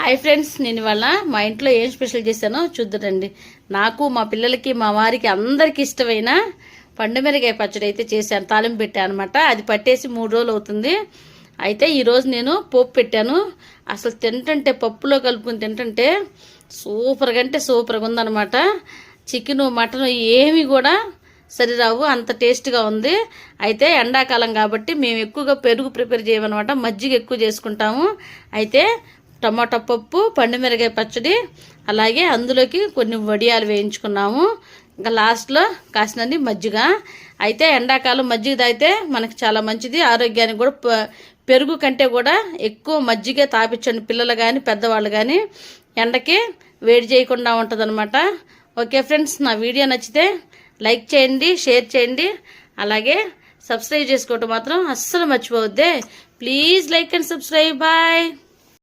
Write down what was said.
Hi friends నేను ఇవాళ మా ఇంట్లో ఏం స్పెషల్ చేశానో చూద్దరండి. నాకు మా పిల్లలకి మా వారికి అందరికి ఇష్టమైన పండుమిరకాయ పచ్చడి అయితే చేశాను. తాలింపు పెట్టాను అనమాట అది పట్టేసి మూడు రోజులు అవుతుంది. అయితే ఈరోజు నేను పోపు పెట్టాను. అసలు తింటుంటే పప్పులో కలుపుకుని తింటుంటే సూపర్గా అంటే సూపర్గా ఉందనమాట చికెను మటను ఏమి కూడా సరిరావు అంత టేస్ట్గా ఉంది. అయితే ఎండాకాలం కాబట్టి మేము ఎక్కువగా పెరుగు ప్రిపేర్ చేయమన్నమాట. మజ్జిగ ఎక్కువ చేసుకుంటాము. అయితే టమాటా పప్పు పండుమిరగాయ పచ్చడి అలాగే అందులోకి కొన్ని వడియాలు వేయించుకున్నాము. ఇంకా లాస్ట్లో కాసినది మజ్జిగ. అయితే ఎండాకాలం మజ్జిగ తాగితే మనకి చాలా మంచిది. ఆరోగ్యానికి కూడా పెరుగు కంటే కూడా ఎక్కువ మజ్జిగ తాపించండి పిల్లలు కానీ పెద్దవాళ్ళు కానీ ఎండకి వేడి చేయకుండా ఉంటుందన్నమాట. ఓకే ఫ్రెండ్స్ నా వీడియో నచ్చితే లైక్ చేయండి షేర్ చేయండి. అలాగే సబ్స్క్రైబ్ చేసుకోవటం మాత్రం అస్సలు మర్చిపోవద్దే. Please like and subscribe. Bye.